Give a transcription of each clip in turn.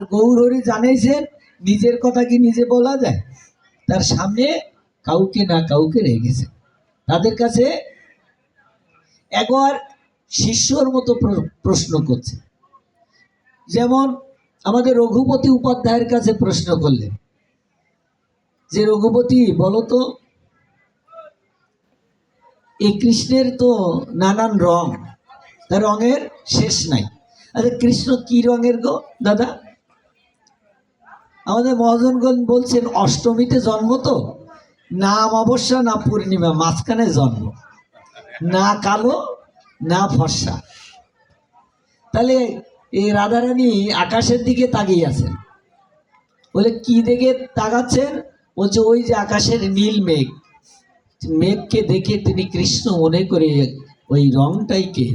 গৌরহরি জানাইছেন, নিজের কথা কি নিজে বলা যায়? তার সামনে কাউকে না কাউকে রেখেছে। তাদের কাছে একবার শিষ্যর মতো প্রশ্ন করছে। যেমন আমাদের রঘুপতি উপাধ্যায়ের কাছে প্রশ্ন করলেন, যে রঘুপতি বলতো এই কৃষ্ণের তো নানান রং তার রঙের শেষ নাই। আচ্ছা কৃষ্ণ কি রঙের গো, দাদা? আমাদের মহাজনগণ বলছেন, অষ্টমীতে জন্ম তো? না অমাবস্যা, না পূর্ণিমা, মাঝখানে জন্ম। না কালো, না ফর্সা। তাহলে এই রাধারানী আকাশের দিকে তাকিয়ে আছেন। বলে, কি দেখে তাকাচ্ছেন? বলছে, ওই যে আকাশের নীল মেঘ। মেঘকে দেখে তিনি কৃষ্ণ মনে করে ওই রংটাইকে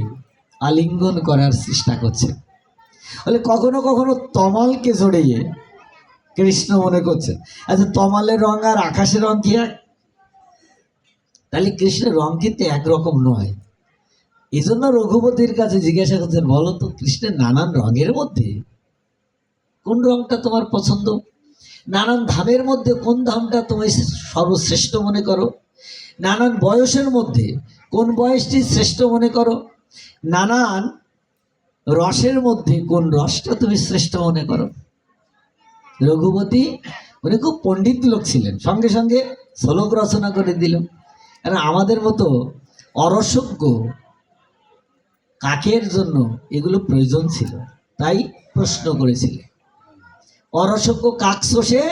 আলিঙ্গন করার চেষ্টা করছেন। বলে, কখনো কখনো তমালকে জড়িয়ে কৃষ্ণ মনে করছেন আচ্ছা তমালের রং আর আকাশের রং কি এক? তাহলে কৃষ্ণের রং কিন্তু একরকম নয়। এই জন্য রঘুপতির কাছে জিজ্ঞাসা করছেন, বলো তো, কৃষ্ণের নানান রঙের মধ্যে কোন রংটা তোমার পছন্দ? নানান ধামের মধ্যে কোন ধামটা তুমি সর্বশ্রেষ্ঠ মনে করো? নানান বয়সের মধ্যে কোন বয়সটি শ্রেষ্ঠ মনে করো? নানান রসের মধ্যে কোন রসটা তুমি শ্রেষ্ঠ মনে করো? রঘুপতি উনি খুব পণ্ডিত লোক ছিলেন। সঙ্গে সঙ্গে শ্লোক রচনা করে দিল কারণ আমাদের মতো অরসজ্ঞ কাকের জন্য এগুলো প্রয়োজন ছিল, তাই প্রশ্ন করেছিলেন। অরসজ্ঞ কাক শোষে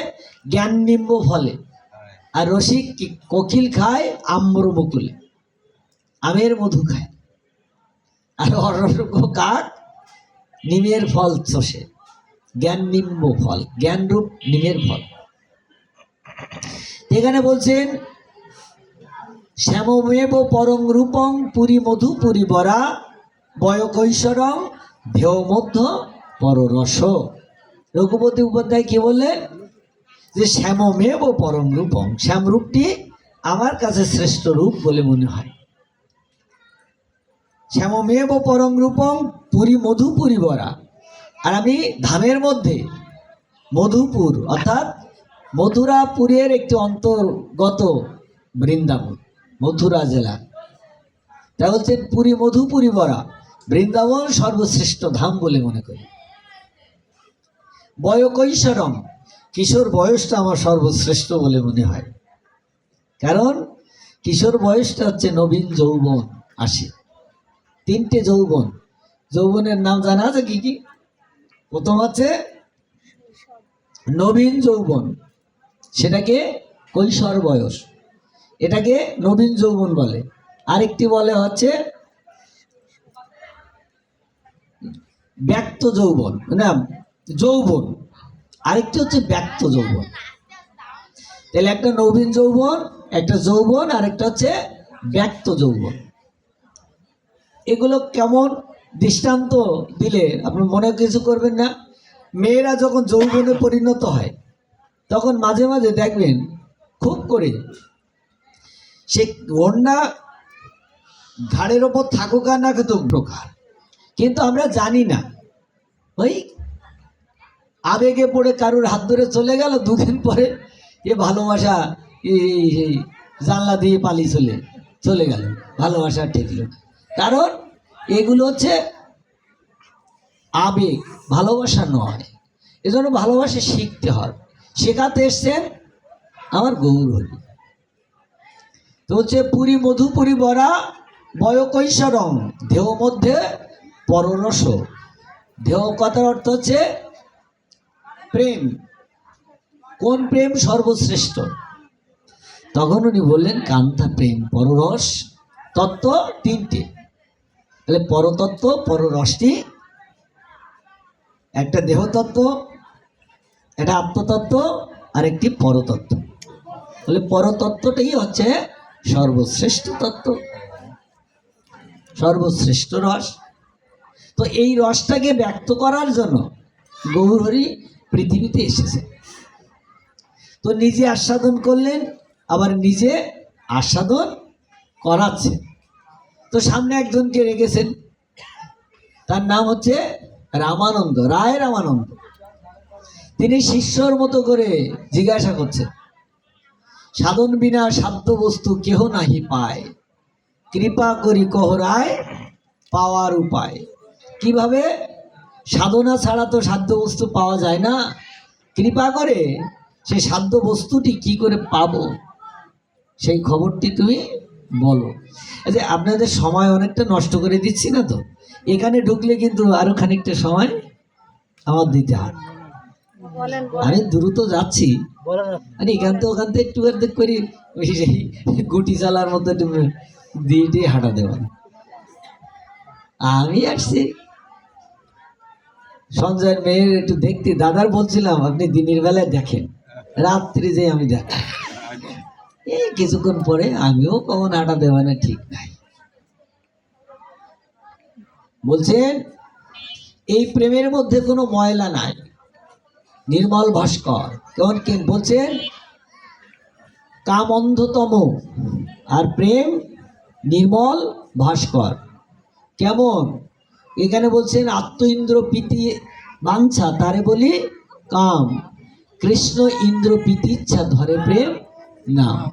জ্ঞান নিম্ব ফলে, আর রসিক কোকিল খায় আম্র বকুলে আমের মধু খায়। আর অরসজ্ঞ কাক নিমের ফল চষে জ্ঞান নিম্ব ফল জ্ঞান রূপ নিমের ফল। এখানে বলছেন, শ্যামমেব পরং রূপং পুরী মধু পুরী বরা, বয়কৈশরং ধেয় মধ্য পররস। রঘুপতি উপাধ্যায় কি বললেন? যে শ্যামমেব পরম রূপং, শ্যাম রূপটি আমার কাছে শ্রেষ্ঠ রূপ বলে মনে হয়। শ্যামমেব পরম রূপং পুরী মধুপুরী বরা আর আমি ধামের মধ্যে মধুপুর, অর্থাৎ মথুরাপুরের একটি অন্তর্গত বৃন্দাবন, মথুরা জেলা। তা হচ্ছে পুরী, মধুপুরী বরা। বৃন্দাবন সর্বশ্রেষ্ঠ ধাম বলে মনে করি। বয়কৈশরম, কিশোর বয়সটা আমার সর্বশ্রেষ্ঠ বলে মনে হয়। কারণ কিশোর বয়সটা হচ্ছে নবীন যৌবন আসে। তিনটে যৌবন। যৌবনের নাম জানা আছে কি কি? প্রথম আছে নবীন যৌবন। সেটাকে কৈশোর বয়স। এটাকে নবীন যৌবন বলে। আরেকটি বলে হচ্ছে ব্যক্ত যৌবন। না, যৌবন। আরেকটি হচ্ছে ব্যক্ত যৌবন। তাহলে একটা নবীন যৌবন, একটা যৌবন আর একটা হচ্ছে ব্যক্ত যৌবন। এগুলো কেমন? দৃষ্টান্ত দিলে আপনি মনে কিছু করবেন না? মেয়েরা যখন যৌবনে পরিণত হয়, তখন মাঝে মাঝে দেখবেন, খুব করে সে ওড়না ঘাড়ের ওপর থাকুক আর না থাকুক, প্রকার। কিন্তু আমরা জানি না। ওই আবেগে পড়ে কারুর হাত ধরে চলে গেল, দুদিন পরে এ ভালোবাসা এই জানলা দিয়ে পালিয়ে চলে চলে গেল। ভালোবাসা ঠেকল কারণ এগুলো হচ্ছে আবেগ, ভালোবাসা নয়। এজন্য ভালোবাসা শিখতে হয় শেখাতে এসছেন আমার গৌর। তো হচ্ছে পুরী মধুপুরী বরা বয়কৈশরম দেহ মধ্যে পররস। দেহ কথার অর্থ হচ্ছে প্রেম। কোন প্রেম সর্বশ্রেষ্ঠ? তখন উনি বললেন, কান্তা প্রেম, পররস। তত্ত্ব তিনটে। তাহলে পরতত্ত্ব পররসটি একটা দেহতত্ত্ব, একটা আত্মতত্ত্ব আর একটি পরতত্ত্ব। তাহলে পরতত্ত্বটাই হচ্ছে সর্বশ্রেষ্ঠ তত্ত্ব, সর্বশ্রেষ্ঠ রস। তো এই রসটাকে ব্যক্ত করার জন্য গৌরহরি পৃথিবীতে এসেছে। তো নিজে আস্বাদন করলেন, আবার নিজে আস্বাদন করাচ্ছেন। তো সামনে একজনকে রেখেছেন। তার নাম হচ্ছে রামানন্দ, রায় রামানন্দ। তিনি শিষ্যর মতো করে জিজ্ঞাসা করছেন, সাধন বিনা সাধ্য বস্তু কেহ নাহি পায়? কৃপা করি কহরায় পাওয়ার উপায়। কীভাবে? সাধনা ছাড়া তো সাধ্য বস্তু পাওয়া যায় না। কৃপা করে সেই সাধ্য বস্তুটি কি করে পাবো? সেই খবরটি তুমি বলো। যে আপনাদের সময় অনেকটা নষ্ট করে দিচ্ছি না তো? এখানে ঢুকলে কিন্তু আরও খানিকটা সময় আমার দিতে হয়। আমি দ্রুত যাচ্ছি। মানে এখান থেকে ওখান থেকে একটু অর্ধেক করি গুটি চালার মতো একটু দিয়ে দিয়ে হাঁটা দেওয়া। আমি আসছি। সঞ্জয়ের মেয়ের একটু দেখতে দাদার বলছিলাম আপনি দিনের বেলায় দেখেন। রাত্রি যে আমি দেখাই। এই কিছুক্ষণ পরে আমিও কখন হাঁটা দেওয়া না, ঠিক নাই। বলছেন এই প্রেমের মধ্যে কোনো ময়লা নাই। নির্মল ভাস্কর। কেমন কে বলছেন কাম অন্ধতম আর প্রেম নির্মল ভাস্কর। কেমন? এখানে বলছেন আত্ম ইন্দ্র প্রীতি বাঞ্ছা তারে বলি কাম। কৃষ্ণ ইন্দ্র প্রীতি ইচ্ছা ধরে প্রেম। নাম